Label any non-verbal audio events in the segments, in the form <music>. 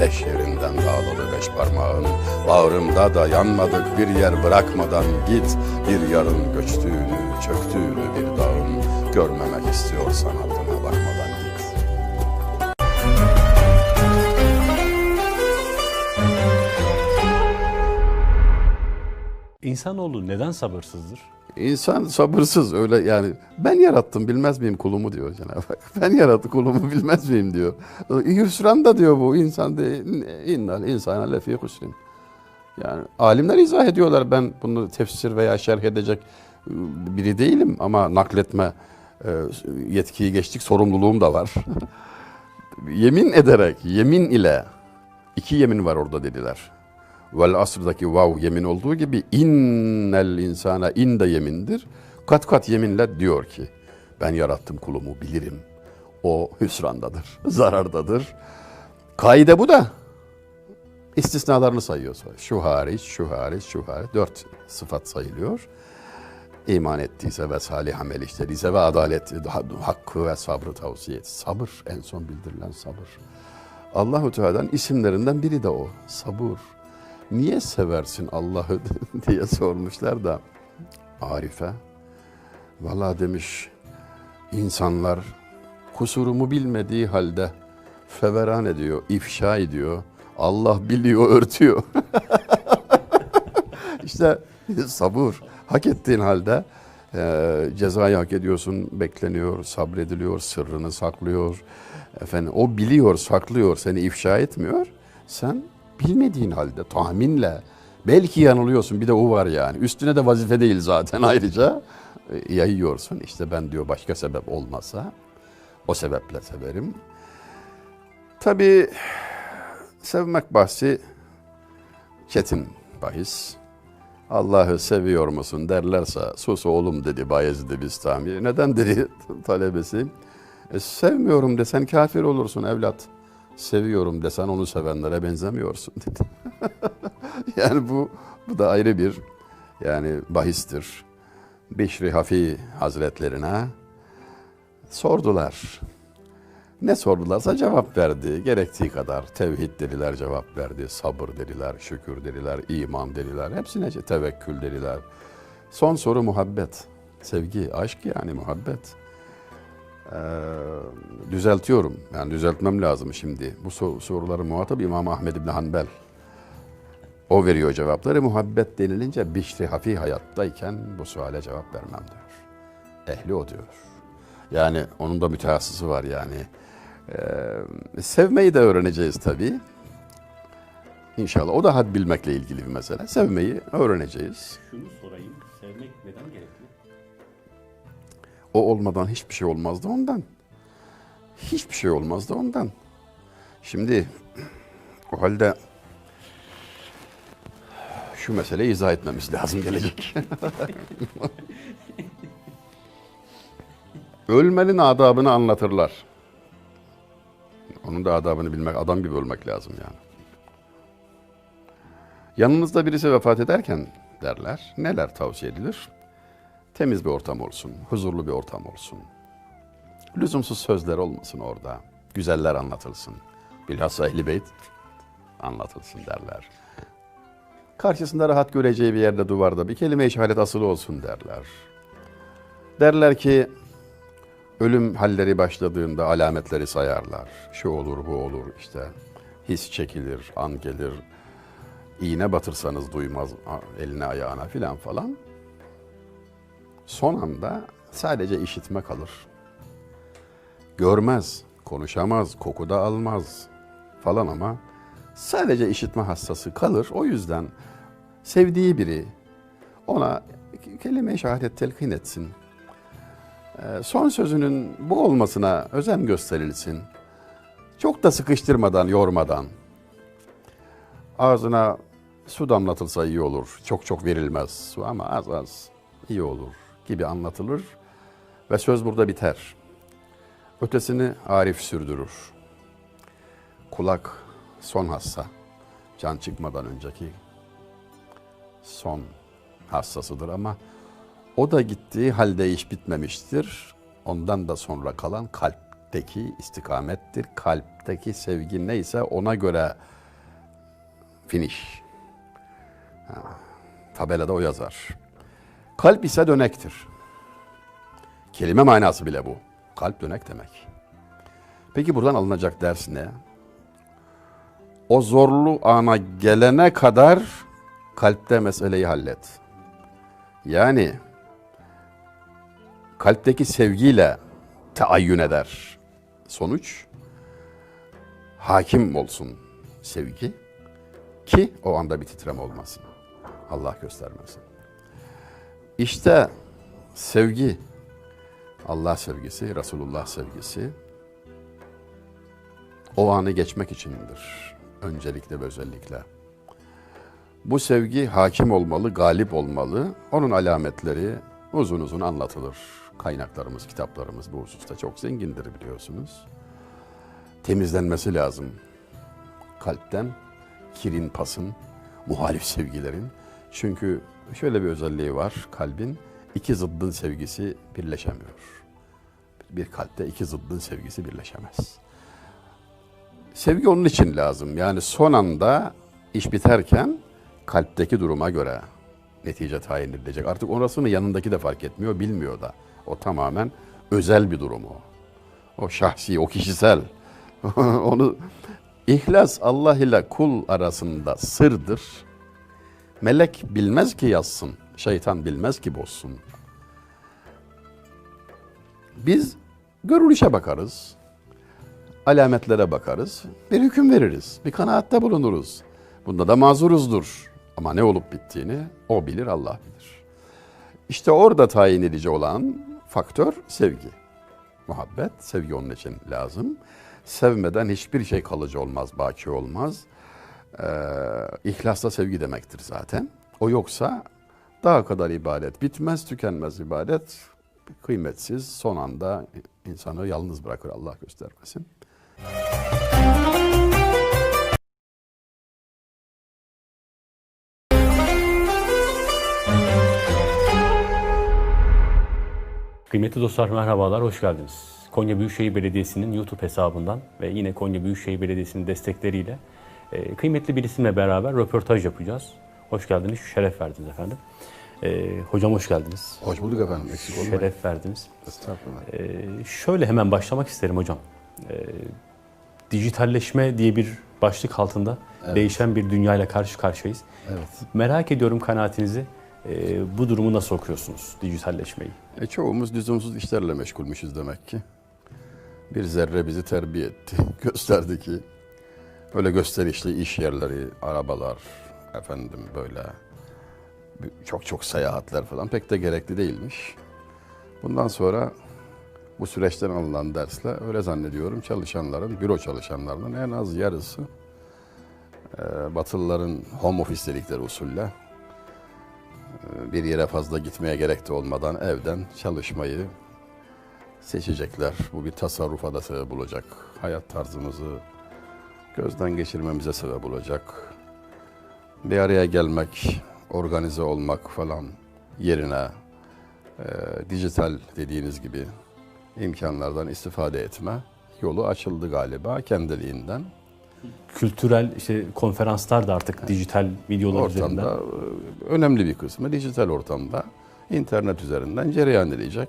Beş yerinden dağılalı beş parmağın. Bağrımda da yanmadık bir yer bırakmadan git. Bir yarın göçtüğünü, çöktüğünü bir dağın. Görmemek istiyorsan altına bakmadan git. İnsanoğlu neden sabırsızdır? İnsan sabırsız öyle yani ben yarattım bilmez miyim kulumu diyor Cenab-ı Hak. <laughs> Ben yarattım kulumu bilmez miyim diyor. Hüsran da diyor bu insan de innal insana lefi husrin. Yani alimler izah ediyorlar ben bunu tefsir veya şerh edecek e, biri değilim ama nakletme e, yetkiyi geçtik sorumluluğum da var. <laughs> yemin ederek yemin ile iki yemin var orada dediler. Vel asrdaki vav yemin olduğu gibi innel insana in de yemindir. Kat kat yeminle diyor ki ben yarattım kulumu bilirim. O hüsrandadır, <laughs> zarardadır. Kaide bu da. İstisnalarını sayıyor sonra. Şu hariç, şu hariç, şu hariç. Dört sıfat sayılıyor. İman ettiyse ve salih amel işlediyse ve adalet, hakkı ve sabrı tavsiye et. Sabır en son bildirilen sabır. Allahu Teala'nın isimlerinden biri de o. Sabır. Niye seversin Allah'ı <laughs> diye sormuşlar da Arif'e. Valla demiş insanlar kusurumu bilmediği halde feveran ediyor, ifşa ediyor. Allah biliyor, örtüyor. <laughs> işte sabır. Hak ettiğin halde e, cezayı hak ediyorsun, bekleniyor, sabrediliyor, sırrını saklıyor. Efendim o biliyor, saklıyor, seni ifşa etmiyor. Sen bilmediğin halde tahminle belki yanılıyorsun bir de o var yani. Üstüne de vazife değil zaten <laughs> ayrıca e, yayıyorsun. İşte ben diyor başka sebep olmasa o sebeple severim. Tabii sevmek bahsi çetin bahis. Allah'ı seviyor musun derlerse sus oğlum dedi Bayezid Bistami. Neden dedi <laughs> talebesi? E, sevmiyorum desen kafir olursun evlat. Seviyorum desen onu sevenlere benzemiyorsun dedi. <laughs> yani bu bu da ayrı bir yani bahistir. Bişri Hafi Hazretlerine sordular. Ne sordularsa cevap verdi. Gerektiği kadar tevhid dediler cevap verdi. Sabır dediler, şükür dediler, iman dediler. Hepsine tevekkül dediler. Son soru muhabbet. Sevgi, aşk yani muhabbet. Ee, düzeltiyorum. Yani düzeltmem lazım şimdi. Bu sor- soruları muhatap İmam Ahmed İbni Hanbel. O veriyor cevapları. Muhabbet denilince bişri hafi hayattayken bu suale cevap vermem diyor. Ehli o diyor. Yani onun da mütehassısı var yani. Ee, sevmeyi de öğreneceğiz tabii. İnşallah. O da had bilmekle ilgili bir mesele. Sevmeyi öğreneceğiz. Şunu sorayım, sevmek neden gerekli? O olmadan hiçbir şey olmazdı ondan. Hiçbir şey olmazdı ondan. Şimdi o halde şu meseleyi izah etmemiz lazım gelecek. <laughs> Ölmenin adabını anlatırlar. Onun da adabını bilmek, adam gibi ölmek lazım yani. Yanınızda birisi vefat ederken derler, neler tavsiye edilir? Temiz bir ortam olsun, huzurlu bir ortam olsun. Lüzumsuz sözler olmasın orada. Güzeller anlatılsın. Bilhassa ehli beyt anlatılsın derler. Karşısında rahat göreceği bir yerde duvarda bir kelime-i şehadet asılı olsun derler. Derler ki ölüm halleri başladığında alametleri sayarlar. Şu olur, bu olur işte. His çekilir, an gelir. İğne batırsanız duymaz eline ayağına filan falan. Son anda sadece işitme kalır. Görmez, konuşamaz, koku da almaz falan ama sadece işitme hassası kalır. O yüzden sevdiği biri ona kelime-i şehadet telkin etsin. Ee, Son sözünün bu olmasına özen gösterilsin. Çok da sıkıştırmadan, yormadan. Ağzına su damlatılsa iyi olur. Çok çok verilmez su ama az az iyi olur gibi anlatılır ve söz burada biter. Ötesini Arif sürdürür. Kulak son hassa. Can çıkmadan önceki son hassasıdır ama o da gittiği halde iş bitmemiştir. Ondan da sonra kalan kalp kalpteki istikamettir. Kalpteki sevgi neyse ona göre finish. Ha, tabelada o yazar. Kalp ise dönektir. Kelime manası bile bu. Kalp dönek demek. Peki buradan alınacak ders ne? O zorlu ana gelene kadar kalpte meseleyi hallet. Yani kalpteki sevgiyle teayyün eder. Sonuç hakim olsun sevgi ki o anda bir titreme olmasın. Allah göstermesin. İşte sevgi, Allah sevgisi, Resulullah sevgisi o anı geçmek içindir. Öncelikle ve özellikle. Bu sevgi hakim olmalı, galip olmalı. Onun alametleri uzun uzun anlatılır. Kaynaklarımız, kitaplarımız bu hususta çok zengindir biliyorsunuz. Temizlenmesi lazım. Kalpten, kirin pasın, muhalif sevgilerin. Çünkü şöyle bir özelliği var kalbin. iki zıddın sevgisi birleşemiyor. Bir kalpte iki zıddın sevgisi birleşemez. Sevgi onun için lazım. Yani son anda iş biterken kalpteki duruma göre netice tayin edilecek. Artık orasını yanındaki de fark etmiyor, bilmiyor da. O tamamen özel bir durum o. O şahsi, o kişisel. <laughs> Onu İhlas Allah ile kul arasında sırdır. Melek bilmez ki yazsın, şeytan bilmez ki bozsun. Biz görünüşe bakarız, alametlere bakarız, bir hüküm veririz, bir kanaatte bulunuruz. Bunda da mazuruzdur. Ama ne olup bittiğini o bilir, Allah bilir. İşte orada tayin edici olan faktör sevgi. Muhabbet, sevgi onun için lazım. Sevmeden hiçbir şey kalıcı olmaz, baki olmaz. Ee, İhlas da sevgi demektir zaten. O yoksa daha kadar ibadet bitmez, tükenmez ibadet. Kıymetsiz, son anda insanı yalnız bırakır Allah göstermesin. Kıymetli dostlar merhabalar, hoş geldiniz. Konya Büyükşehir Belediyesi'nin YouTube hesabından ve yine Konya Büyükşehir Belediyesi'nin destekleriyle e, kıymetli bir isimle beraber röportaj yapacağız. Hoş geldiniz, şeref verdiniz efendim. E, hocam hoş geldiniz. Hoş bulduk efendim, eksik olmayın. Şeref verdiniz. Estağfurullah. E, şöyle hemen başlamak isterim hocam. E, dijitalleşme diye bir başlık altında değişen bir dünyayla karşı karşıyayız. Evet. Merak ediyorum kanaatinizi. E, bu durumu nasıl okuyorsunuz, dijitalleşmeyi? E, çoğumuz lüzumsuz işlerle meşgulmüşüz demek ki. Bir zerre bizi terbiye etti. <laughs> Gösterdi ki böyle gösterişli iş yerleri, arabalar, efendim böyle çok çok seyahatler falan pek de gerekli değilmiş. Bundan sonra bu süreçten alınan dersle öyle zannediyorum çalışanların, büro çalışanlarının en az yarısı e, Batılıların home office dedikleri usulle e, bir yere fazla gitmeye gerek de olmadan evden çalışmayı seçecekler. Bu bir tasarrufa da sebep olacak. Hayat tarzımızı gözden geçirmemize sebep olacak. Bir araya gelmek, organize olmak falan yerine e, dijital dediğiniz gibi imkanlardan istifade etme yolu açıldı galiba kendiliğinden. Kültürel işte konferanslar da artık dijital videolar üzerinden. ortamda e, önemli bir kısmı dijital ortamda internet üzerinden cereyan edecek.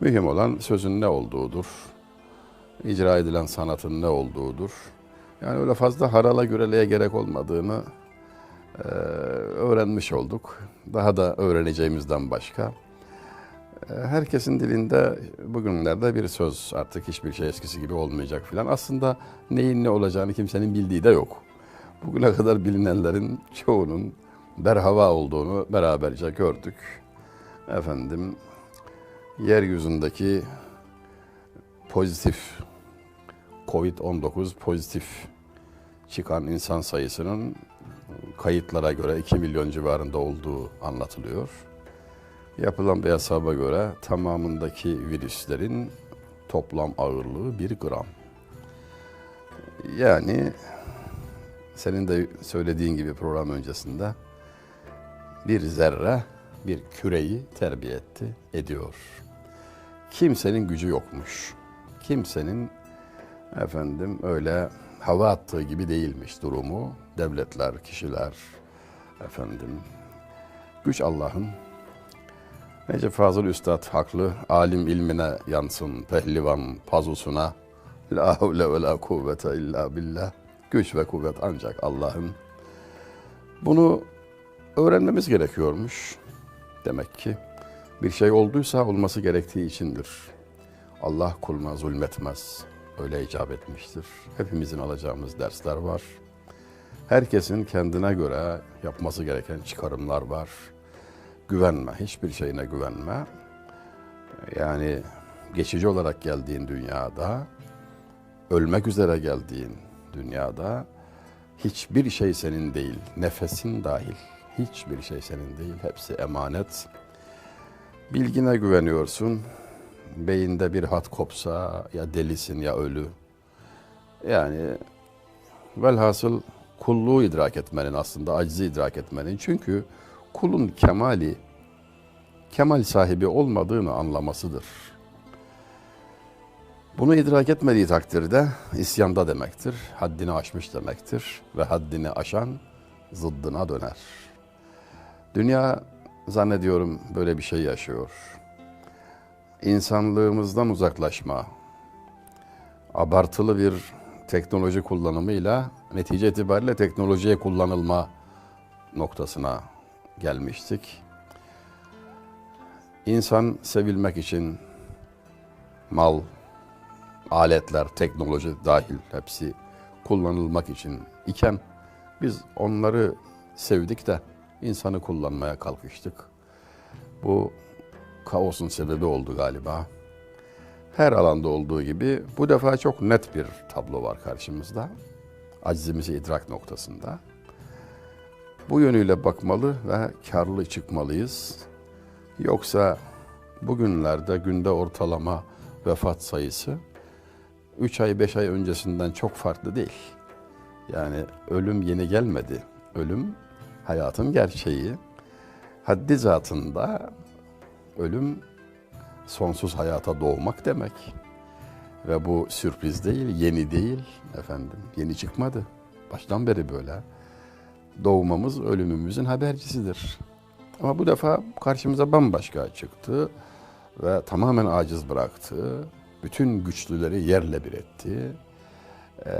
Mühim olan sözün ne olduğudur. icra edilen sanatın ne olduğudur. Yani öyle fazla harala güreleye gerek olmadığını e, öğrenmiş olduk. Daha da öğreneceğimizden başka. E, herkesin dilinde bugünlerde bir söz artık hiçbir şey eskisi gibi olmayacak filan. Aslında neyin ne olacağını kimsenin bildiği de yok. Bugüne kadar bilinenlerin çoğunun berhava olduğunu beraberce gördük. Efendim, yeryüzündeki pozitif, Covid-19 pozitif çıkan insan sayısının kayıtlara göre 2 milyon civarında olduğu anlatılıyor. Yapılan bir hesaba göre tamamındaki virüslerin toplam ağırlığı 1 gram. Yani senin de söylediğin gibi program öncesinde bir zerre bir küreyi terbiye etti, ediyor. Kimsenin gücü yokmuş. kimsenin efendim öyle hava attığı gibi değilmiş durumu. Devletler, kişiler efendim güç Allah'ın. Necip Fazıl Üstad haklı. Alim ilmine yansın, pehlivan pazusuna. La havle ve la kuvvete illa billah. Güç ve kuvvet ancak Allah'ın. Bunu öğrenmemiz gerekiyormuş. Demek ki bir şey olduysa olması gerektiği içindir. Allah kuluna zulmetmez. Öyle icap etmiştir. Hepimizin alacağımız dersler var. Herkesin kendine göre yapması gereken çıkarımlar var. Güvenme, hiçbir şeyine güvenme. Yani geçici olarak geldiğin dünyada, ölmek üzere geldiğin dünyada hiçbir şey senin değil, nefesin dahil. Hiçbir şey senin değil, hepsi emanet. Bilgine güveniyorsun. Beyinde bir hat kopsa ya delisin ya ölü. Yani velhasıl kulluğu idrak etmenin aslında acizi idrak etmenin. Çünkü kulun kemali kemal sahibi olmadığını anlamasıdır. Bunu idrak etmediği takdirde isyanda demektir. Haddini aşmış demektir ve haddini aşan zıddına döner. Dünya zannediyorum böyle bir şey yaşıyor. İnsanlığımızdan uzaklaşma, abartılı bir teknoloji kullanımıyla netice itibariyle teknolojiye kullanılma noktasına gelmiştik. İnsan sevilmek için mal, aletler, teknoloji dahil hepsi kullanılmak için iken biz onları sevdik de insanı kullanmaya kalkıştık. Bu kaosun sebebi oldu galiba. Her alanda olduğu gibi bu defa çok net bir tablo var karşımızda. Acizimizi idrak noktasında. Bu yönüyle bakmalı ve karlı çıkmalıyız. Yoksa bugünlerde günde ortalama vefat sayısı 3 ay 5 ay öncesinden çok farklı değil. Yani ölüm yeni gelmedi. Ölüm hayatın gerçeği. Haddi zatında ölüm sonsuz hayata doğmak demek. Ve bu sürpriz değil, yeni değil efendim. Yeni çıkmadı. Baştan beri böyle. Doğmamız ölümümüzün habercisidir. Ama bu defa karşımıza bambaşka çıktı ve tamamen aciz bıraktı. Bütün güçlüleri yerle bir etti. Ee,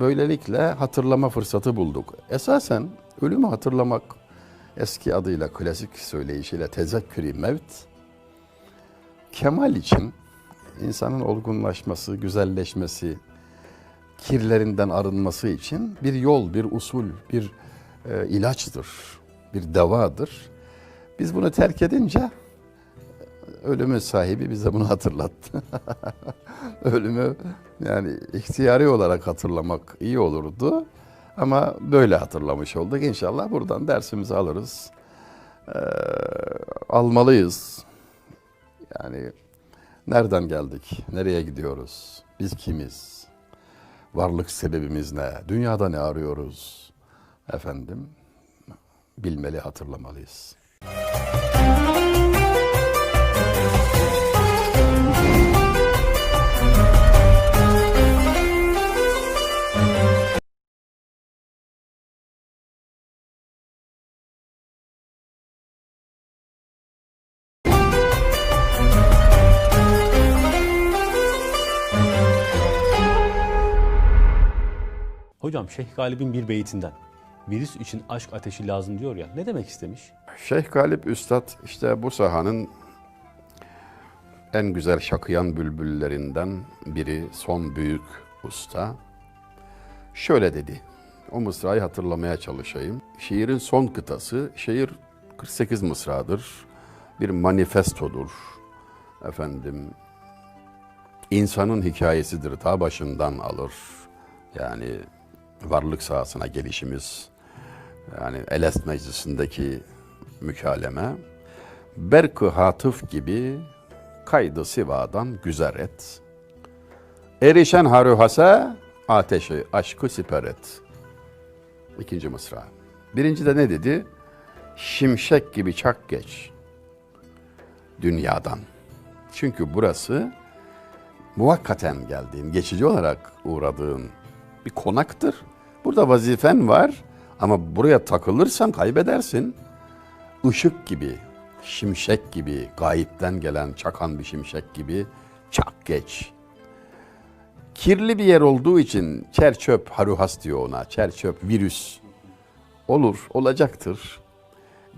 böylelikle hatırlama fırsatı bulduk. Esasen ölümü hatırlamak eski adıyla klasik söyleyişiyle tezekkürü mevt kemal için insanın olgunlaşması, güzelleşmesi, kirlerinden arınması için bir yol, bir usul, bir e, ilaçtır, bir devadır. Biz bunu terk edince ölümün sahibi bize bunu hatırlattı. <laughs> Ölümü yani ihtiyari olarak hatırlamak iyi olurdu. Ama böyle hatırlamış olduk. İnşallah buradan dersimizi alırız. Ee, almalıyız. Yani nereden geldik? Nereye gidiyoruz? Biz kimiz? Varlık sebebimiz ne? Dünyada ne arıyoruz? Efendim, bilmeli, hatırlamalıyız. Hocam Şeyh Galip'in bir beytinden virüs için aşk ateşi lazım diyor ya. Ne demek istemiş? Şeyh Galip Üstad işte bu sahanın en güzel şakıyan bülbüllerinden biri, son büyük usta. Şöyle dedi, o mısrayı hatırlamaya çalışayım. Şiirin son kıtası, şiir 48 mısradır. Bir manifestodur. Efendim, insanın hikayesidir, ta başından alır. Yani varlık sahasına gelişimiz, yani Elest Meclisi'ndeki mükaleme, berk hatıf gibi kaydı sivadan güzer et. Erişen haruhase ateşi aşkı siper et. İkinci mısra. Birinci de ne dedi? Şimşek gibi çak geç dünyadan. Çünkü burası muvakkaten geldiğin, geçici olarak uğradığın bir konaktır. Burada vazifen var ama buraya takılırsan kaybedersin. Işık gibi, şimşek gibi, gayipten gelen çakan bir şimşek gibi çak geç. Kirli bir yer olduğu için çer çöp haruhas diyor ona. Çer çöp virüs. Olur, olacaktır.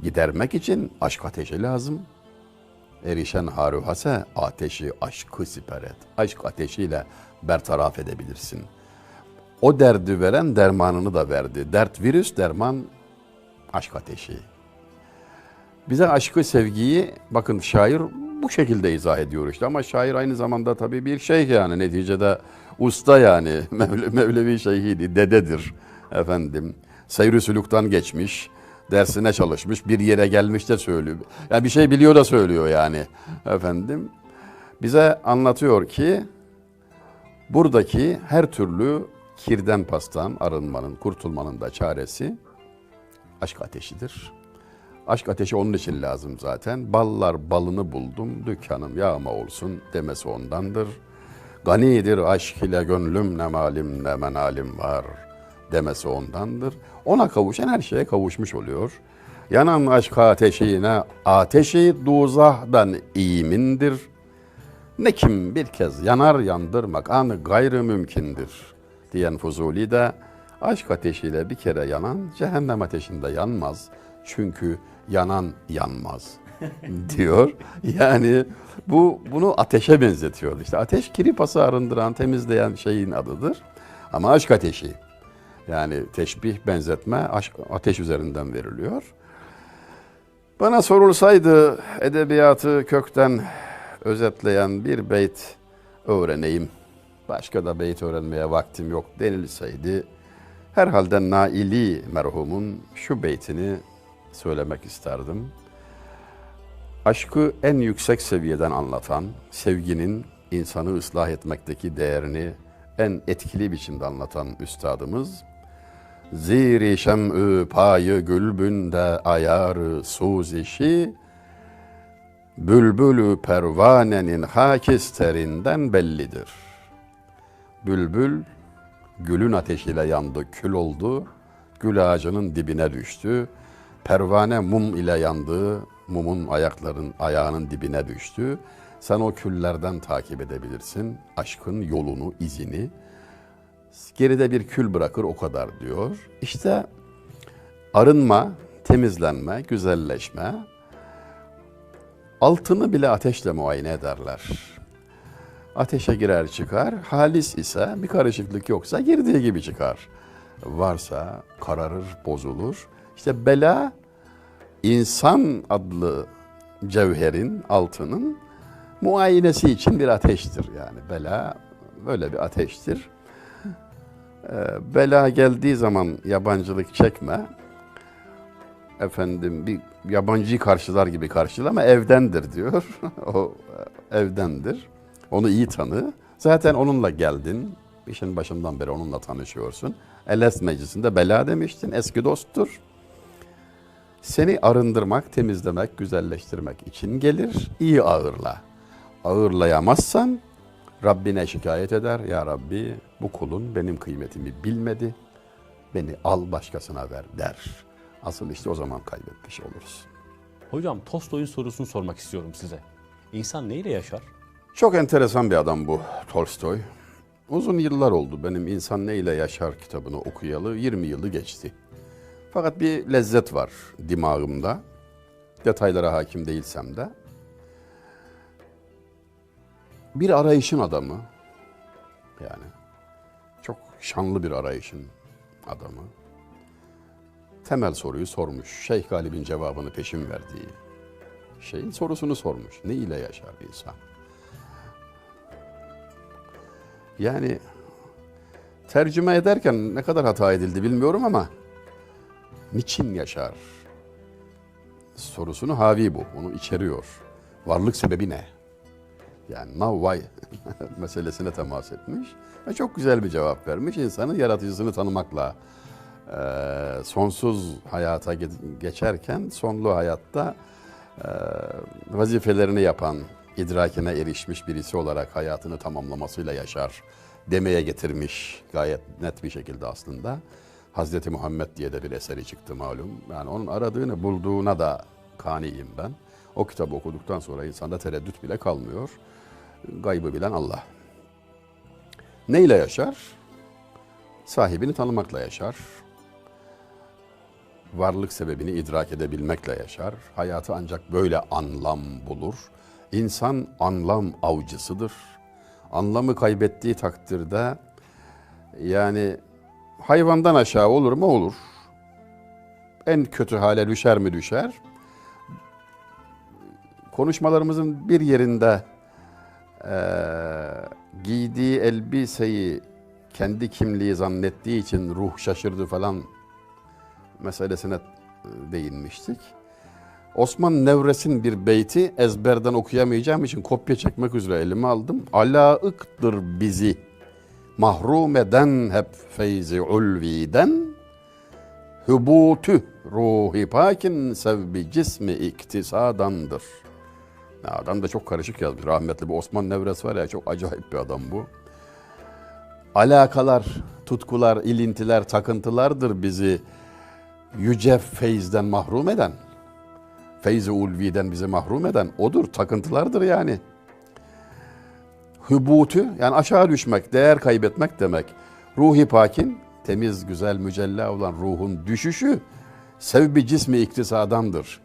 Gidermek için aşk ateşi lazım. Erişen haruhase ateşi aşkı siper et. Aşk ateşiyle bertaraf edebilirsin. O derdi veren dermanını da verdi. Dert virüs, derman aşk ateşi. Bize aşkı, sevgiyi bakın şair bu şekilde izah ediyor işte ama şair aynı zamanda tabii bir şeyh yani neticede usta yani <laughs> Mevle, Mevlevi şeyhiydi, dededir efendim. Seyr-i sülükten geçmiş, dersine çalışmış, bir yere gelmiş de söylüyor. Yani bir şey biliyor da söylüyor yani efendim. Bize anlatıyor ki buradaki her türlü kirden pastan arınmanın, kurtulmanın da çaresi aşk ateşidir. Aşk ateşi onun için lazım zaten. Ballar balını buldum, dükkanım yağma olsun demesi ondandır. Ganidir aşk ile gönlüm ne malim ne menalim var demesi ondandır. Ona kavuşan her şeye kavuşmuş oluyor. Yanan aşk ateşine ateşi duzahdan iyimindir. Ne kim bir kez yanar yandırmak anı gayrı mümkündür diyen Fuzuli de aşk ateşiyle bir kere yanan cehennem ateşinde yanmaz. Çünkü yanan yanmaz <laughs> diyor. Yani bu bunu ateşe benzetiyor. İşte ateş kiri pası arındıran, temizleyen şeyin adıdır. Ama aşk ateşi. Yani teşbih, benzetme aşk, ateş üzerinden veriliyor. Bana sorulsaydı edebiyatı kökten özetleyen bir beyt öğreneyim. Başka da beyt öğrenmeye vaktim yok denilseydi herhalde Naili merhumun şu beytini söylemek isterdim. Aşkı en yüksek seviyeden anlatan, sevginin insanı ıslah etmekteki değerini en etkili biçimde anlatan üstadımız, Ziri şem'ü payı gülbünde ayarı suzişi, bülbülü pervanenin hakisterinden bellidir. Bülbül gülün ateşiyle yandı, kül oldu, gül ağacının dibine düştü. Pervane mum ile yandı, mumun ayakların ayağının dibine düştü. Sen o küllerden takip edebilirsin aşkın yolunu, izini. Geride bir kül bırakır o kadar diyor. İşte arınma, temizlenme, güzelleşme altını bile ateşle muayene ederler. Ateşe girer çıkar, halis ise bir karışıklık yoksa girdiği gibi çıkar. Varsa kararır, bozulur. İşte bela insan adlı cevherin, altının muayenesi için bir ateştir yani. Bela böyle bir ateştir. Ee, bela geldiği zaman yabancılık çekme. Efendim bir yabancıyı karşılar gibi karşılama evdendir diyor. <laughs> o e, evdendir. Onu iyi tanı. Zaten onunla geldin. İşin başından beri onunla tanışıyorsun. Eles meclisinde bela demiştin. Eski dosttur. Seni arındırmak, temizlemek, güzelleştirmek için gelir. İyi ağırla. Ağırlayamazsan Rabbine şikayet eder. Ya Rabbi bu kulun benim kıymetimi bilmedi. Beni al başkasına ver der. Asıl işte o zaman kaybetmiş oluruz. Hocam Tolstoy'un sorusunu sormak istiyorum size. İnsan neyle yaşar? Çok enteresan bir adam bu Tolstoy. Uzun yıllar oldu benim İnsan Neyle Yaşar kitabını okuyalı. 20 yılı geçti. Fakat bir lezzet var dimağımda. Detaylara hakim değilsem de. Bir arayışın adamı. Yani çok şanlı bir arayışın adamı. Temel soruyu sormuş. Şeyh Galip'in cevabını peşin verdiği şeyin sorusunu sormuş. Ne ile yaşar bir insan? Yani tercüme ederken ne kadar hata edildi bilmiyorum ama niçin yaşar sorusunu havi bu. Onu içeriyor. Varlık sebebi ne? Yani now why <laughs> meselesine temas etmiş. Ve çok güzel bir cevap vermiş. İnsanın yaratıcısını tanımakla e, sonsuz hayata ge- geçerken sonlu hayatta e, vazifelerini yapan idrakine erişmiş birisi olarak hayatını tamamlamasıyla yaşar demeye getirmiş gayet net bir şekilde aslında. Hazreti Muhammed diye de bir eseri çıktı malum. Yani onun aradığını bulduğuna da kaniyim ben. O kitabı okuduktan sonra insanda tereddüt bile kalmıyor. Gaybı bilen Allah. Neyle yaşar? Sahibini tanımakla yaşar. Varlık sebebini idrak edebilmekle yaşar. Hayatı ancak böyle anlam bulur. İnsan anlam avcısıdır. Anlamı kaybettiği takdirde yani hayvandan aşağı olur mu olur. En kötü hale düşer mi düşer. Konuşmalarımızın bir yerinde eee, giydiği elbiseyi kendi kimliği zannettiği için ruh şaşırdı falan meselesine e, değinmiştik. Osman Nevres'in bir beyti ezberden okuyamayacağım için kopya çekmek üzere elime aldım. Alaıktır bizi mahrum eden hep feyzi ulviden hübutü ruhi pakin sevbi cismi iktisadandır. Ya adam da çok karışık yazmış. Rahmetli bu Osman Nevres var ya çok acayip bir adam bu. Alakalar, tutkular, ilintiler, takıntılardır bizi yüce feyizden mahrum eden. Feyzi ulviden bizi mahrum eden odur. Takıntılardır yani. Hübutü yani aşağı düşmek, değer kaybetmek demek. Ruhi pakin, temiz, güzel, mücella olan ruhun düşüşü sevbi cismi iktisadandır.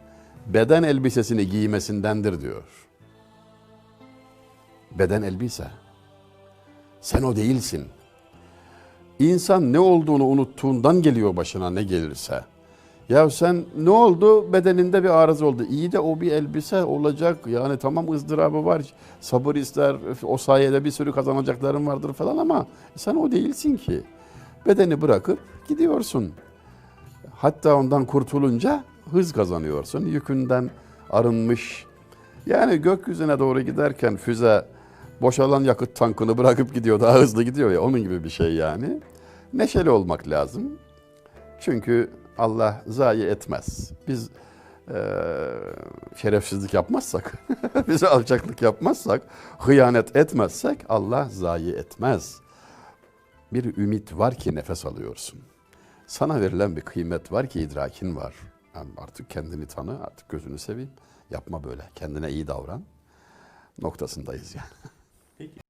Beden elbisesini giymesindendir diyor. Beden elbise. Sen o değilsin. İnsan ne olduğunu unuttuğundan geliyor başına ne gelirse. Ya sen ne oldu? Bedeninde bir arıza oldu. İyi de o bir elbise olacak. Yani tamam ızdırabı var. Sabır ister. O sayede bir sürü kazanacakların vardır falan ama sen o değilsin ki. Bedeni bırakıp gidiyorsun. Hatta ondan kurtulunca hız kazanıyorsun. Yükünden arınmış. Yani gökyüzüne doğru giderken füze boşalan yakıt tankını bırakıp gidiyor. Daha hızlı gidiyor ya. Onun gibi bir şey yani. Neşeli olmak lazım. Çünkü Allah zayi etmez. Biz eee, şerefsizlik yapmazsak, <laughs> bize alçaklık yapmazsak, hıyanet etmezsek Allah zayi etmez. Bir ümit var ki nefes alıyorsun. Sana verilen bir kıymet var ki idrakin var. Yani artık kendini tanı, artık gözünü seveyim. Yapma böyle. Kendine iyi davran. Noktasındayız yani.